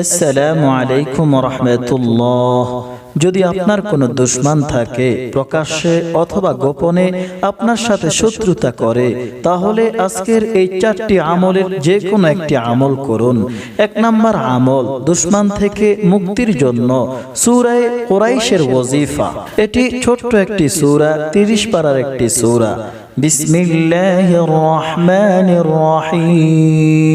আসসালামু আলাইকুম রহমতুল্লাহ। যদি আপনার কোনো দুশ্মন থাকে প্রকাশ্যে অথবা গোপনে আপনার সাথে শত্রুতা করে, তাহলে আজকের এই চারটি আমলের যে কোনো একটি আমল করুন। এক নাম্বার আমল, দুশ্মন থেকে মুক্তির জন্য সুরায় কোরাইশের ওজিফা এটি ছোট্ট একটি সুরা, তিরিশ পারার একটি সুরা। বিসমিল্লাহির রহমানির রহিম।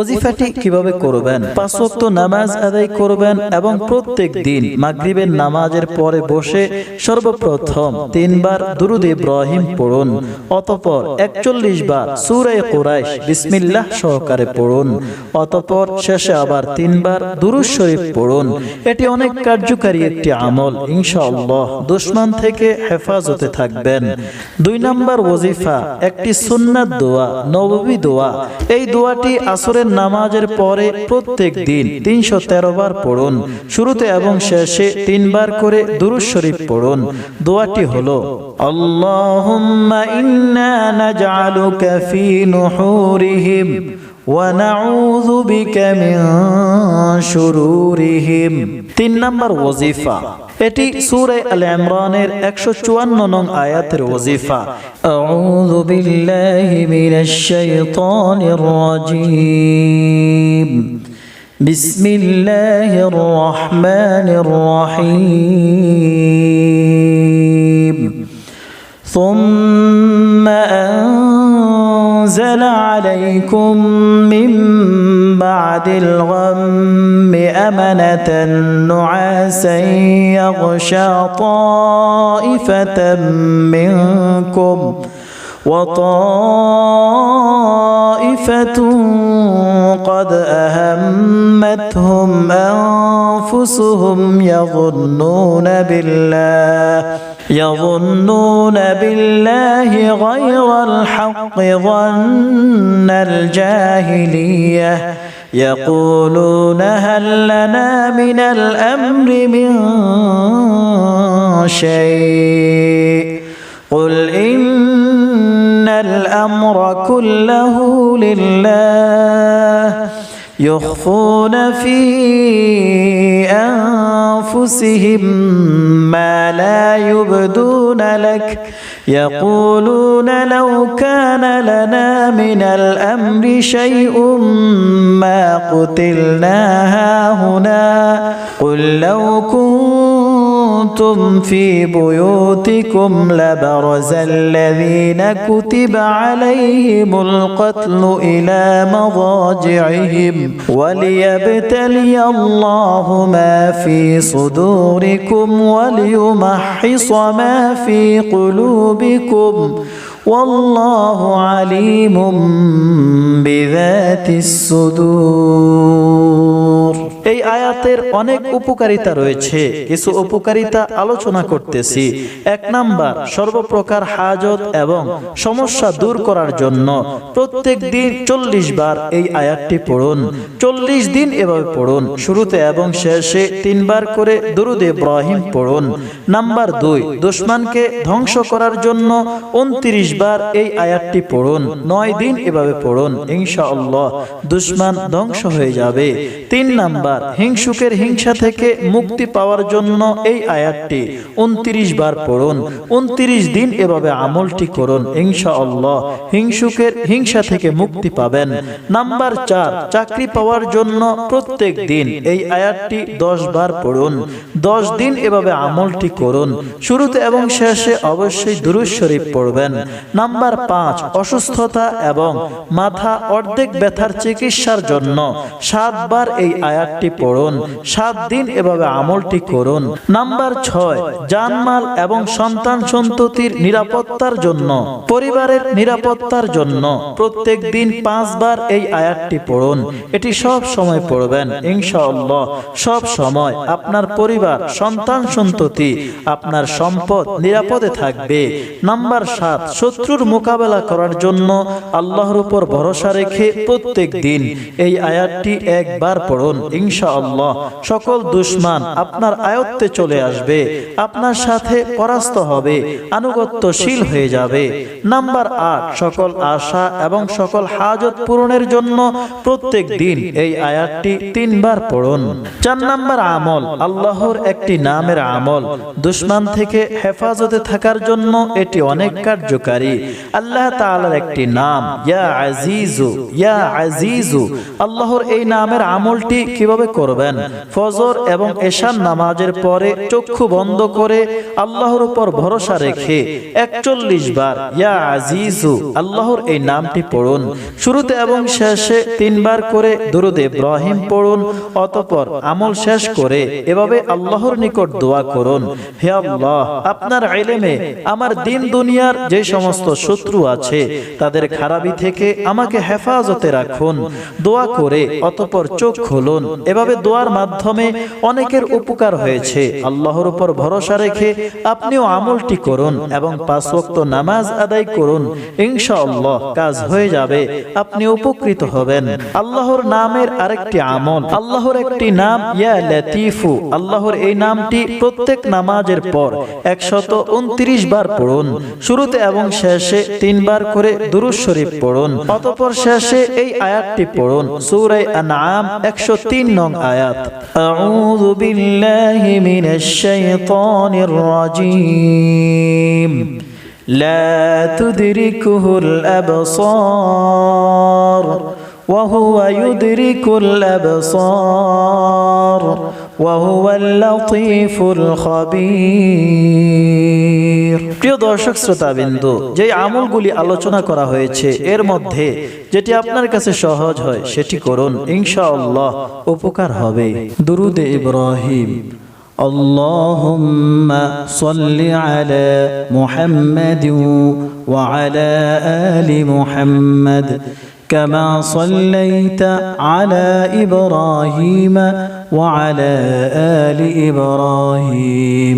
ওজিফাটি কীভাবে করবেন? পাঁচ ওয়াক্ত নামাজ আদায় করবেন এবং প্রত্যেক দিন মাগরিবের নামাজের পরে বসে সর্বপ্রথম তিনবার দুরুদ ইব্রাহিম পড়ুন অতপর একচল্লিশ বার সুরে কোরাইশ বিসমিল্লাহ সহকারে পড়ুন অতপর শেষে আবার তিনবার দুরুদ শরীফ পড়ুন এটি অনেক কার্যকারী একটি আমল ইনশাআল্লাহ দুশ্মন থেকে হেফাজতে থাকবেন। দুই নম্বর ওজিফা একটি সুন্নাত দোয়া নববী দোয়া। এই দোয়াটি আসরের নামাজের পরে প্রত্যেক দিন তিনশো তেরো বার পড়ুন। শুরুতে এবং শেষে তিনবার করে দুরুজ শরীফ পড়ুন। দোয়াটি হলো, আল্লাহুম্মা ইন্না নাজআলুকা ফি নুহুরিহিম। ونعوذ بك من شرورهم তিন নম্বর ওজিফা এটি সূরা আল ইমরানের 154 নং আয়াতের ওজিফা আউযু বিল্লাহি মিনাশ শাইতানির রাজীম বিসমিল্লাহির রহমানির রহিম ثم أنزل عليكم من بعد الغم أمنة نعاسا يغشى طائفة منكم وطائفة قد أهمتهم أنفسهم يظنون بالله يظنون بالله غير الحق ظن الجاهلية. يقولون هل لنا من الأمر من شيء؟ قل إن الأمر كله لله. يخفون في أنفسهم ما لا يبدون لك. يقولون لو كان لنا من الأمر شيء ما قتلنا هاهنا قل لو كنتم في بيوتكم لبرز الذين كتب عليهم القتل إلى مضاجعهم وليبتلي الله ما في صدوركم وليمحص ما في قلوبكم والله عليم بذات الصدور. আয়াতের অনেক উপকারিতা রয়েছে। কিছু উপকারিতা আলোচনা করতেছি। এক নাম্বার, সর্বপ্রকার হাজত এবং সমস্যা দূর করার জন্য প্রত্যেক দিন চল্লিশ বার এই আয়াতটি পড়ুন। চল্লিশ দিন এভাবে পড়ুন। শুরুতে এবং শেষে তিনবার করে দুরুদ ইব্রাহিম পড়ুন। নাম্বার দুই, দুশ্মনকে ধ্বংস করার জন্য উনত্রিশ বার এই আয়াতটি পড়ুন। নয় দিন এভাবে পড়ুন। ইনশাআল্লাহ দুশ্মন ধ্বংস হয়ে যাবে। তিন নাম্বার হিংসুকের হিংসা থেকে মুক্তি পাওয়ার জন্য এই আয়াতটি উনত্রিশ বার পড়ুন। উনত্রিশ দিন এভাবে আমলটি করুন, ইনশাআল্লাহ। হিংসুকের হিংসা থেকে মুক্তি পাবেন। নাম্বার চার, চাকরি পাওয়ার জন্য প্রত্যেক দিন এই আয়াতটি দশ বার পড়ুন। দশ দিন এভাবে আমলটি করুন। শুরুতে এবং শেষে অবশ্যই দুরুজ শরীফ পড়বেন। নাম্বার পাঁচ, অসুস্থতা এবং মাথা অর্ধেক ব্যথার চিকিৎসার জন্য সাতবার এই আয়াতটি পড়ুন। সাত দিন এভাবে আমলটি করুন। নাম্বার ছয়, জানমাল এবং সন্তান সন্ততির নিরাপত্তার জন্য, পরিবারের নিরাপত্তার জন্য প্রত্যেক দিন পাঁচবার এই আয়াতটি পড়ুন। এটি সব সময় পড়বেন, ইনশাআল্লাহ। সব সময় আপনার পরিবার, সন্তান সন্ততি আপনার সম্পদ নিরাপদে থাকবে। নাম্বার সাত, শত্রুর মোকাবেলা করার জন্য আল্লাহর উপর ভরসা রেখে প্রত্যেক দিন এই আয়াতটি একবার পড়ুন, ইনশাআল্লাহ। সকল দুশ্মান আপনার আয়ত্তে চলে আসবে, আপনার সাথে পরাস্ত হবে, আনুগত্যশীল হয়ে যাবে। নাম্বার আট, সকল আশা এবং সকল হাজত পূরণের জন্য প্রত্যেক দিন এই আয়াতটি তিনবার পড়ুন। চার নাম্বার আমল, আল্লাহর একটি নামের আমল। দুশ্মান থেকে হেফাজতে থাকার জন্য এটি অনেক কার্যকারী। আল্লাহ তাআলার একটি নাম, ইয়া আজিজু ইয়া আজিজু। আল্লাহর এই নামের আমলটি কীভাবে করবেন? ফজর এবং এশান নামাজের পরে চক্ষু বন্ধ করে আল্লাহর উপর ভরসা রেখে একচল্লিশ বার, ইয়া আজিজু, আল্লাহর এই নামটি পড়ুন। শুরুতে এবং শেষে তিনবার করে দুরুদ ইব্রাহিম পড়ুন, অতপর আমল শেষ করে এভাবে আল্লাহর নিকট দোয়া করুন। হে আল্লাহ, আপনার এলেমে আমার দিন দুনিয়ার যে সমস্ত শত্রু আছে, তাদের খারাপি থেকে আমাকে হেফাজতে রাখুন। দোয়া করে অতপর চোখ খুলুন। এভাবে দোয়ার মাধ্যমে অনেকের উপকার হয়েছে। আল্লাহর উপর ভরসা রেখে আপনিও আমলটি করুন এবং পাঁচ ওয়াক্ত নামাজ আদায় করুন। ইনশাআল্লাহ কাজ হয়ে যাবে। আপনি উপকৃত হবেন। আল্লাহর নামের আরেকটি আমল। আল্লাহর একটি নাম, ইয়া আল্লাহর এই নামটি প্রত্যেক নামাজের পর একশত উনত্রিশ বার পড়ুন। শুরুতে এবং শেষে তিনবার করে দুরুজ শরীফ পড়ুন। অতপর শেষে এই আয়াতটি পড়ুন। সূরা আনআম 103 নং আয়াত। أعوذ بالله من الشيطان الرجيم. لا تدركه الأبصار وهو يدرك الأبصار وهو اللطيف الخبير. প্রিয় দর্শক শ্রোতা বিন্দু যে আমলগুলি আলোচনা করা হয়েছে এর মধ্যে যেটি আপনার কাছে সহজ হয় সেটি করুন ইনশাআল্লাহ উপকার হবে দুরুদে ইব্রাহিম اللهم صل على محمد وعلى آل محمد كما صليت على إبراهيم وعلى آل إبراهيم